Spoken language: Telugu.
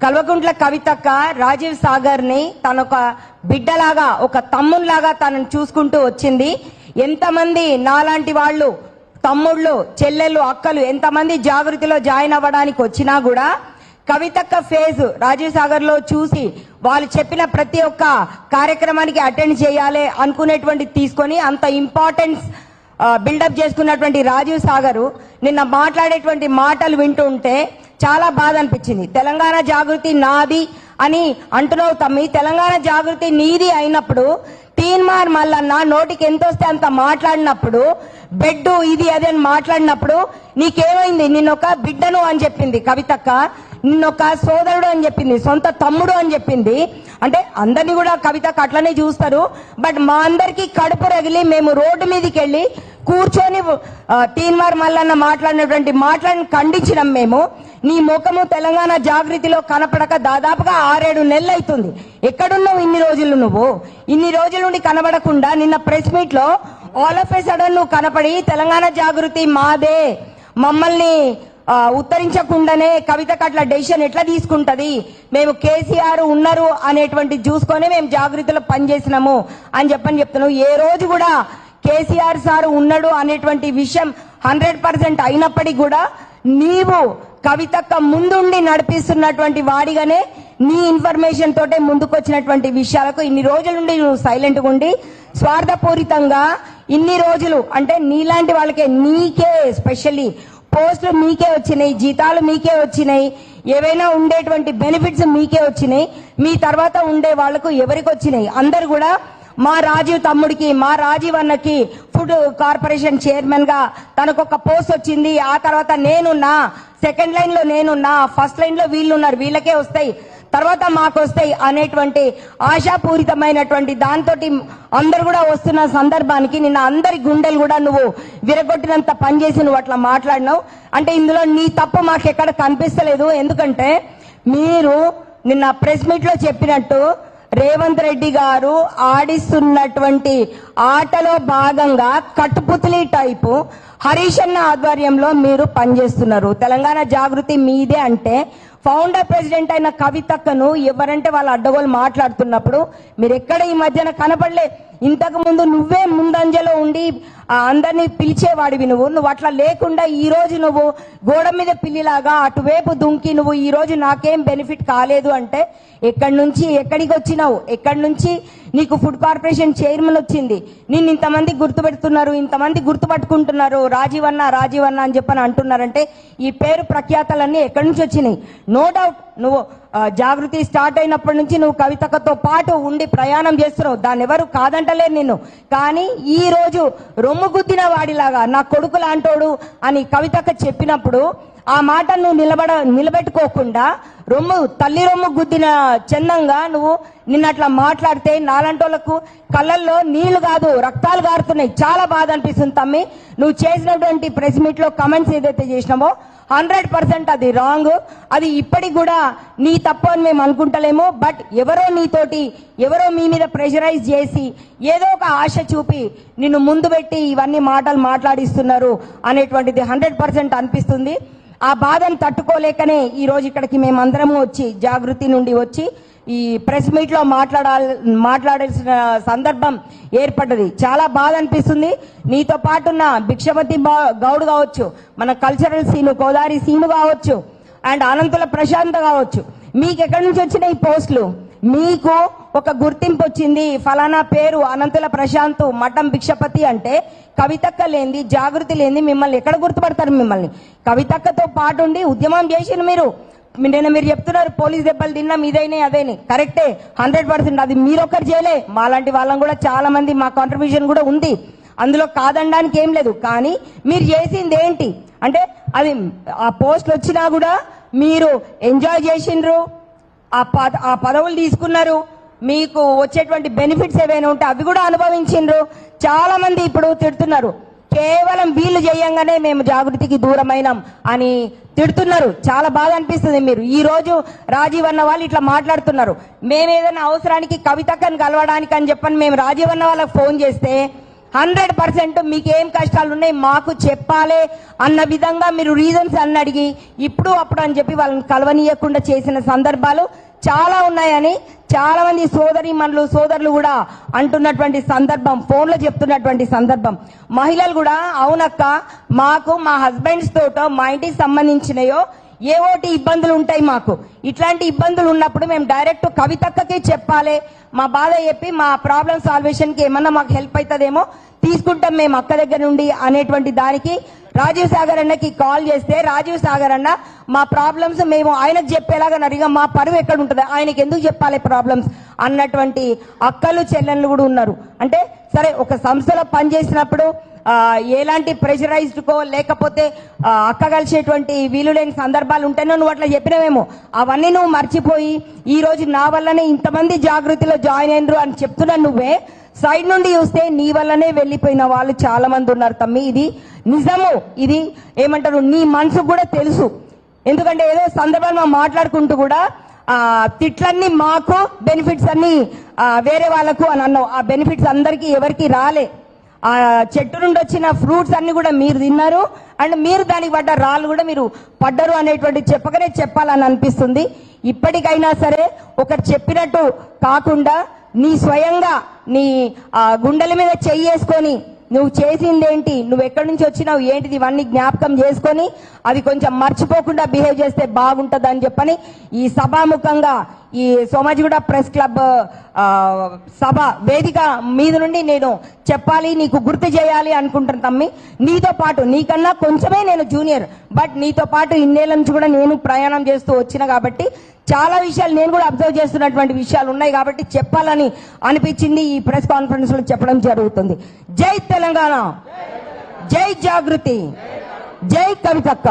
కల్వకుంట్ల కవితక్క రాజీవ్ సాగర్ని తన ఒక బిడ్డలాగా ఒక తమ్ముళ్ళాగా తనను చూసుకుంటూ వచ్చింది. ఎంతమంది నాలాంటి వాళ్ళు తమ్ముళ్ళు చెల్లెళ్ళు అక్కలు ఎంతమంది జాగృతిలో జాయిన్ అవ్వడానికి వచ్చినా కూడా కవితక్క ఫేజ్ రాజీవ్ సాగర్లో చూసి వాళ్ళు చెప్పిన ప్రతి ఒక్క కార్యక్రమానికి అటెండ్ చేయాలి అనుకునేటువంటి తీసుకొని అంత ఇంపార్టెన్స్ బిల్డప్ చేసుకున్నటువంటి రాజీవ్ సాగర్ నిన్న మాట్లాడేటువంటి మాటలు వింటుంటే చాలా బాధ అనిపించింది. తెలంగాణ జాగృతి నాది అని అంటున్నావు తమ్మి. తెలంగాణ జాగృతి నీది అయినప్పుడు తీన్మార్ మల్లన్న నోటికి ఎంత వస్తే అంత మాట్లాడినప్పుడు బెడ్ ఇది అది అని మాట్లాడినప్పుడు నీకేమైంది? నిన్నొక బిడ్డను అని చెప్పింది కవితక్క. నిన్నొక సోదరుడు అని చెప్పింది సొంత తమ్ముడు అని చెప్పింది. అంటే అందరినీ కూడా కవితకు అట్లనే చూస్తారు. బట్ మా అందరికి కడుపు రగిలి మేము రోడ్డు మీదకి వెళ్ళి కూర్చొని టీన్వార్ మల్లన్న మాట్లాడినటువంటి మాటలను ఖండించినాం మేము. నీ ముఖము తెలంగాణ జాగృతిలో కనపడక దాదాపుగా ఆరేడు నెలలు అవుతుంది ఎక్కడున్నావు ఇన్ని రోజులు నువ్వు? ఇన్ని రోజుల నుండి కనబడకుండా నిన్న ప్రెస్ మీట్లో ఆల్ ఆఫ్ ఎ సడన్ నువ్వు కనపడి తెలంగాణ జాగృతి మాదే. మమ్మల్ని ఉత్తరించకుండానే కవిత అట్లా డెసిషన్ ఎట్లా తీసుకుంటది? మేము కేసీఆర్ ఉన్నారు అనేటువంటి చూసుకొని మేము జాగ్రత్తలో పనిచేసినాము అని చెప్పని చెప్తున్నావు. ఏ రోజు కూడా కేసీఆర్ సార్ ఉన్నాడు అనేటువంటి విషయం హండ్రెడ్ పర్సెంట్ అయినప్పటికీ కూడా నీవు కవితక్క ముందుండి నడిపిస్తున్నటువంటి వాడిగానే నీ ఇన్ఫర్మేషన్ తోటే ముందుకొచ్చినటువంటి విషయాలకు ఇన్ని రోజుల నుండి నువ్వు సైలెంట్గా ఉండి స్వార్థపూరితంగా ఇన్ని రోజులు అంటే నీలాంటి వాళ్ళకే నీకే స్పెషల్లీ పోస్టులు మీకే వచ్చినాయి జీతాలు మీకే వచ్చినాయి ఏవైనా ఉండేటువంటి బెనిఫిట్స్ మీకే వచ్చినాయి మీ తర్వాత ఉండే వాళ్ళకు ఎవరికి వచ్చినాయి? అందరు కూడా మా రాజీవ్ తమ్ముడికి మా రాజీవ్ అన్నకి ఫుడ్ కార్పొరేషన్ చైర్మన్గా తనకు ఒక పోస్ట్ వచ్చింది. ఆ తర్వాత నేనున్నా సెకండ్ లైన్లో నేనున్నా ఫస్ట్ లైన్లో వీళ్ళు ఉన్నారు. వీళ్ళకే వస్తాయి. తర్వాత మాకు వస్తాయి అనేటువంటి ఆశాపూరితమైనటువంటి దాంతో అందరు కూడా వస్తున్న సందర్భానికి నిన్న అందరి గుండెలు కూడా నువ్వు విరగొట్టినంత పనిచేసి నువ్వు అట్లా మాట్లాడినావు. అంటే ఇందులో నీ తప్పు మాకు ఎక్కడ కనిపిస్తలేదు. ఎందుకంటే మీరు నిన్న ప్రెస్ మీట్లో చెప్పినట్టు రేవంత్ రెడ్డి గారు ఆడిస్తున్నటువంటి ఆటలో భాగంగా కట్టుపుతలి టైపు హరీష్ అన్న ఆధ్వర్యంలో మీరు పనిచేస్తున్నారు. తెలంగాణ జాగృతి మీదే అంటే ఫౌండర్ ప్రెసిడెంట్ అయిన కవితక్కను ఎవరంటే వాళ్ళు అడ్డగోలు మాట్లాడుతున్నప్పుడు మీరు ఎక్కడ ఈ మధ్యన కనపడలే? ఇంతకు ముందు నువ్వే ముందంజలో ఉండి అందరినీ పిలిచేవాడివి నువ్వు. నువ్వు అట్లా లేకుండా ఈ రోజు నువ్వు గోడ మీద పిల్లిలాగా అటువైపు దుంకి నువ్వు ఈ రోజు నాకేం బెనిఫిట్ కాలేదు అంటే ఎక్కడి నుంచి ఎక్కడికి వచ్చినావు? ఎక్కడి నుంచి నీకు ఫుడ్ కార్పొరేషన్ చైర్మన్ వచ్చింది. నిన్ను ఇంతమంది గుర్తుపెడుతున్నారు ఇంతమంది గుర్తుపట్టుకుంటున్నారు. రాజీవ్ అన్న రాజీవ్ అన్న అని చెప్పని అంటున్నారంటే ఈ పేరు ప్రఖ్యాతలన్నీ ఎక్కడి నుంచి వచ్చినాయి? నో డౌట్ నువ్వు జాగృతి స్టార్ట్ అయినప్పటి నుంచి నువ్వు కవితకతో పాటు ఉండి ప్రయాణం చేస్తున్నావు. దాన్ని ఎవరు కాదంటలేరు నిన్ను. కానీ ఈ రోజు రొమ్ము గుద్దిన వాడిలాగా నా కొడుకు లాంటోడు అని కవితక చెప్పినప్పుడు ఆ మాట నువ్వు నిలబడ నిలబెట్టుకోకుండా రొమ్ము తల్లి రొమ్ము గుద్దిన చందంగా నువ్వు నిన్న అట్లా మాట్లాడితే నాలంటోళ్ళకు కళ్ళల్లో నీళ్ళు కాదు రక్తాలు గారుతున్నాయి. చాలా బాధ అనిపిస్తుంది తమ్మి. నువ్వు చేసినటువంటి ప్రెస్ మీట్లో కమెంట్స్ ఏదైతే చేసినామో హండ్రెడ్ పర్సెంట్ అది రాంగ్. అది ఇప్పటికి కూడా నీ తప్పు అని మేము అనుకుంటలేము. బట్ ఎవరో నీతోటి ఎవరో మీ మీద ప్రెషరైజ్ చేసి ఏదో ఒక ఆశ చూపి నిన్ను ముందు పెట్టి ఇవన్నీ మాటలు మాట్లాడిస్తున్నారు అనేటువంటిది హండ్రెడ్ పర్సెంట్ అనిపిస్తుంది. ఆ బాధను తట్టుకోలేకనే ఈ రోజు ఇక్కడికి మేమందరము వచ్చి జాగృతి నుండి వచ్చి ఈ ప్రెస్ మీట్లో మాట్లాడాల్ మాట్లాడాల్సిన సందర్భం ఏర్పడ్డది. చాలా బాధ అనిపిస్తుంది. నీతో పాటున్న భిక్షపతి బా- గౌడ్ కావచ్చు మన కల్చరల్ సీను కోదారి సీను కావచ్చు అండ్ అనంతుల ప్రశాంత్ కావచ్చు. మీకు ఎక్కడి నుంచి వచ్చిన ఈ పోస్టులు? మీకు ఒక గుర్తింపు వచ్చింది. ఫలానా పేరు అనంతుల ప్రశాంత్ మఠం భిక్షపతి అంటే కవితక్క లేనిది జాగృతి లేనిది మిమ్మల్ని ఎక్కడ గుర్తుపడతారు మిమ్మల్ని? కవితక్కతో పాటు ఉండి ఉద్యమం చేసిన మీరు. నిన్న మీరు చెప్తున్నారు పోలీస్ దెబ్బలు తిన్నాం ఇదైనా అదేని. కరెక్టే హండ్రెడ్ పర్సెంట్ అది మీరు ఒక్కరు చేయలే. మాలాంటి వాళ్ళం కూడా చాలా మంది మా కాంట్రిబ్యూషన్ కూడా ఉంది. అందులో కాదనడానికి ఏం లేదు. కానీ మీరు చేసింది ఏంటి? అంటే అది ఆ పోస్ట్లు వచ్చినా కూడా మీరు ఎంజాయ్ చేసిండ్రు. ఆ పద ఆ పదవులు తీసుకున్నారు. మీకు వచ్చేటువంటి బెనిఫిట్స్ ఏవైనా ఉంటే అవి కూడా అనుభవించిండ్రు. చాలా మంది ఇప్పుడు తిడుతున్నారు. కేవలం వీళ్ళు చేయంగానే మేము జాగృతికి దూరమైనాం అని తిడుతున్నారు. చాలా బాగా అనిపిస్తుంది మీరు. ఈ రోజు రాజీవ్ అన్న వాళ్ళు ఇట్లా మాట్లాడుతున్నారు. మేము ఏదైనా అవసరానికి కవితకని కలవడానికి అని చెప్పని మేము రాజీవ్ అన్న వాళ్ళకి ఫోన్ చేస్తే హండ్రెడ్ పర్సెంట్ మీకు ఏం కష్టాలు ఉన్నాయి మాకు చెప్పాలి అన్న విధంగా మీరు రీజన్స్ అన్ని అడిగి ఇప్పుడు అప్పుడు అని చెప్పి వాళ్ళని కలవనీయకుండా చేసిన సందర్భాలు చాలా ఉన్నాయని చాలా మంది సోదరి మనలు సోదరులు కూడా అంటున్నటువంటి సందర్భం ఫోన్లో చెప్తున్నటువంటి సందర్భం. మహిళలు కూడా అవునక్క మాకు మా హస్బెండ్స్ తోటో మా ఇంటికి సంబంధించినయో ఏవోటి ఇబ్బందులు ఉంటాయి మాకు. ఇట్లాంటి ఇబ్బందులు ఉన్నప్పుడు మేము డైరెక్ట్ కవితక్కకి చెప్పాలి. మా బాధ చెప్పి మా ప్రాబ్లం సాల్వేషన్కి ఏమన్నా మాకు హెల్ప్ అవుతుందేమో తీసుకుంటాం మేము అక్క దగ్గర నుండి అనేటువంటి దానికి. రాజీవ్ సాగర్ అన్నకి కాల్ చేస్తే రాజీవ్ సాగర్ అన్న మా ప్రాబ్లమ్స్ మేము ఆయనకు చెప్పేలాగా అడిగా మా పరువు ఎక్కడ ఉంటుంది? ఆయనకి ఎందుకు చెప్పాలి ప్రాబ్లమ్స్ అన్నటువంటి అక్కలు చెల్లెళ్ళు కూడా ఉన్నారు. అంటే సరే ఒక సంస్థలో పనిచేసినప్పుడు ఎలాంటి ప్రెషరైజ్డ్ కో లేకపోతే అక్క కలిసేటువంటి వీలు లేని సందర్భాలు ఉంటేనో నువ్వు అట్లా చెప్పినవేమో. అవన్నీ నువ్వు మర్చిపోయి ఈ రోజు నా వల్లనే ఇంతమంది జాగృతిలో జాయిన్ అయినరు అని చెప్తున్నా నువ్వే. సైడ్ నుండి చూస్తే నీ వల్లనే వెళ్ళిపోయిన వాళ్ళు చాలా మంది ఉన్నారు తమ్మి. ఇది నిజము. ఇది ఏమంటారు? నీ మనసు కూడా తెలుసు. ఎందుకంటే ఏదో సందర్భాలు మనం మాట్లాడుకుంటూ కూడా ఆ తిట్లన్నీ మాకు బెనిఫిట్స్ అన్ని వేరే వాళ్ళకు అని అన్నావు. ఆ బెనిఫిట్స్ అందరికీ ఎవరికి రాలే. ఆ చెట్టు నుండి వచ్చిన ఫ్రూట్స్ అన్ని కూడా మీరు తిన్నారు. అండ్ మీరు దానికి పడ్డ రాళ్ళు కూడా మీరు పడ్డరు అనేటువంటి చెప్పకనే చెప్పాలని అనిపిస్తుంది. ఇప్పటికైనా సరే ఒకరు చెప్పినట్టు కాకుండా నీ స్వయంగా నీ ఆ, గుండెల మీద చెయ్యేసుకొని నువ్వు చేసిందేంటి? నువ్వు ఎక్కడి నుంచి వచ్చినావు? ఏంటిది? ఇవన్నీ జ్ఞాపకం చేసుకొని అది కొంచెం మర్చిపోకుండా బిహేవ్ చేస్తే బాగుంటుంది అని చెప్పని ఈ సభాముఖంగా ఈ సోమాజిగూడ ప్రెస్ క్లబ్ సభ వేదిక మీద నుండి నేను చెప్పాలి నీకు గుర్తు చేయాలి అనుకుంటున్నాను తమ్మి. నీతో పాటు నీకన్నా కొంచెమే నేను జూనియర్. బట్ నీతో పాటు ఇన్నేళ్ళ నుంచి కూడా నేను ప్రయాణం చేస్తూ వచ్చిన కాబట్టి చాలా విషయాలు నేను కూడా అబ్జర్వ్ చేస్తున్నటువంటి విషయాలు ఉన్నాయి కాబట్టి చెప్పాలని అనిపించింది ఈ ప్రెస్ కాన్ఫరెన్స్లో చెప్పడం జరుగుతుంది. జై తెలంగాణ. జై జాగృతి. జై కవితక్క.